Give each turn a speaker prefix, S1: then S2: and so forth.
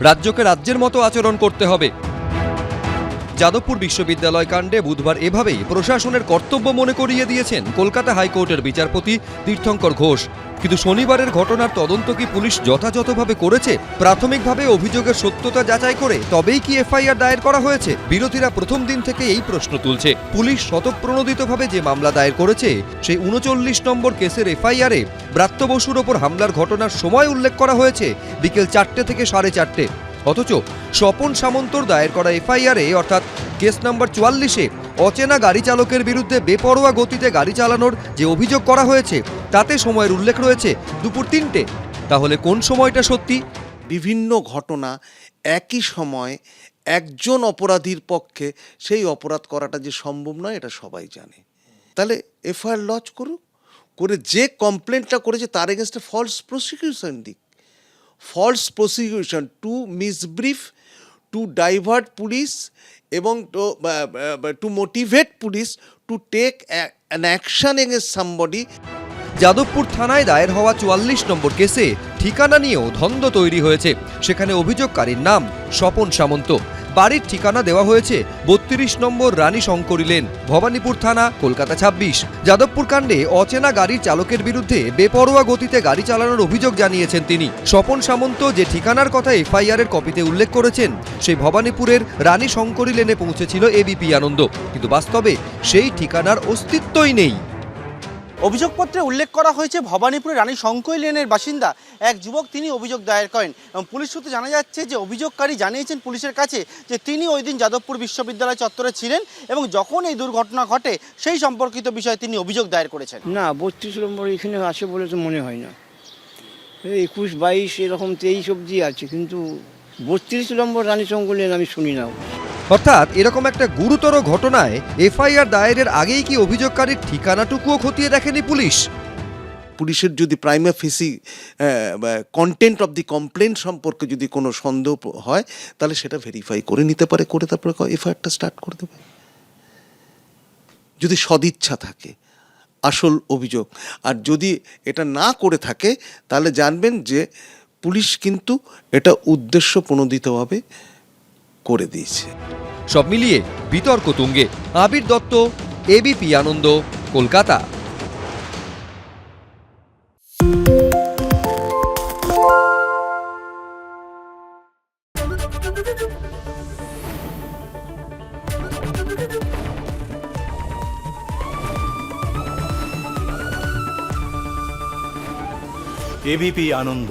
S1: রাজ্যকে রাজ্যের মতো আচরণ করতে হবে। যাদবপুর বিশ্ববিদ্যালয় কাণ্ডে বুধবার এভাবেই প্রশাসনের কর্তব্য মনে করিয়ে দিয়েছেন কলকাতা হাইকোর্টের বিচারপতি তীর্থঙ্কর ঘোষ। কিন্তু শনিবারের ঘটনার তদন্ত কি পুলিশ যথাযথভাবে করেছে? প্রাথমিকভাবে অভিযোগের সত্যতা যাচাই করে তবেই কি এফআইআর দায়ের করা হয়েছে? বিরোধীরা প্রথম দিন থেকে এই প্রশ্ন তুলছে। পুলিশ শতপ্রণোদিতভাবে যে মামলা দায়ের করেছে, সেই উনচল্লিশ নম্বর কেসের এফআইআরে ব্রাত্য বসুর ওপর হামলার ঘটনার সময় উল্লেখ করা হয়েছে। বিকেল চারটে থেকে সাড়ে চারটে। অথচ স্বপন সামন্তর দায়ের করা এফআইআরে, অর্থাৎ কেস নাম্বার চুয়াল্লিশে, অচেনা গাড়ি চালকের বিরুদ্ধে বেপরোয়া গতিতে গাড়ি চালানোর যে অভিযোগ করা হয়েছে, তাতে সময়ের উল্লেখ রয়েছে দুপুর তিনটে। তাহলে কোন সময়টা সত্যি?
S2: বিভিন্ন ঘটনা একই সময় একজন অপরাধীর পক্ষে সেই অপরাধ করাটা যে সম্ভব নয়, এটা সবাই জানে। তাহলে এফআইআর লজ করুক, করে যে কমপ্লেনটা করেছে তার এগেনস্টে ফলস প্রসিকিউশন দিক। False prosecution to misbrief to divert police এবং to motivate police to take an action against somebody
S1: Jadavpur থানায় দায়ের হওয়া চুয়াল্লিশ নম্বর কেসে ঠিকানা নিয়েও ধন্দ তৈরি হয়েছে। সেখানে অভিযোগকারীর নাম স্বপন সামন্ত। বাড়ির ঠিকানা দেওয়া হয়েছে বত্রিশ নম্বর রানী শঙ্করী লেন, ভবানীপুর থানা, কলকাতা ছাব্বিশ। যাদবপুর কাণ্ডে অচেনা গাড়ির চালকের বিরুদ্ধে বেপরোয়া গতিতে গাড়ি চালানোর অভিযোগ জানিয়েছেন তিনি। স্বপন সামন্ত যে ঠিকানার কথা এফআইআর এর কপিতে উল্লেখ করেছেন সেই ভবানীপুরের রানী শঙ্করী লেনে পৌঁছেছিল এবিপি আনন্দ। কিন্তু বাস্তবে সেই ঠিকানার অস্তিত্বই নেই।
S3: অভিযোগপত্রে উল্লেখ করা হয়েছে, ভবানীপুরের রানী শঙ্কই লেনের বাসিন্দা এক যুবক তিনি অভিযোগ দায়ের করেন। এবং পুলিশ সূত্রে জানা যাচ্ছে যে অভিযোগকারী জানিয়েছেন পুলিশের কাছে যে তিনি ওই দিন যাদবপুর বিশ্ববিদ্যালয় চত্বরে ছিলেন এবং যখন এই দুর্ঘটনা ঘটে, সেই সম্পর্কিত বিষয়ে তিনি অভিযোগ দায়ের করেছেন।
S4: না, বত্রিশ নম্বর এখানে আছে বলে তো মনে হয় না। একুশ, বাইশ, এরকম তেইশ অবধি আছে, কিন্তু বত্রিশ নম্বর রানী সঙ্গলেন আমি শুনি না
S1: অর্থাৎ এরকম একটা গুরুতর ঘটনায় এফআইআর দায়েরের আগেই কি অভিযোগকারীর ঠিকানাটুকুও খতিয়ে দেখেনি পুলিশ?
S2: পুলিশের যদি prima facie content of the complaint সম্পর্কে যদি কোনো সন্দেহ হয় তাহলে সেটা ভেরিফাই করে নিতে পারে করে তারপরে এফআইআরটা স্টার্ট করে দেবে। যদি সদিচ্ছা থাকে আসল অভিযোগ আর যদি এটা না করে থাকে তাহলে জানবেন যে পুলিশ কিন্তু এটা উদ্দেশ্য প্রণোদিতভাবে করে দিয়েছে।
S1: সব মিলিয়ে বিতর্ক তুঙ্গে। আবির দত্ত এবিপি আনন্দ কলকাতা।
S5: এবিপি আনন্দ।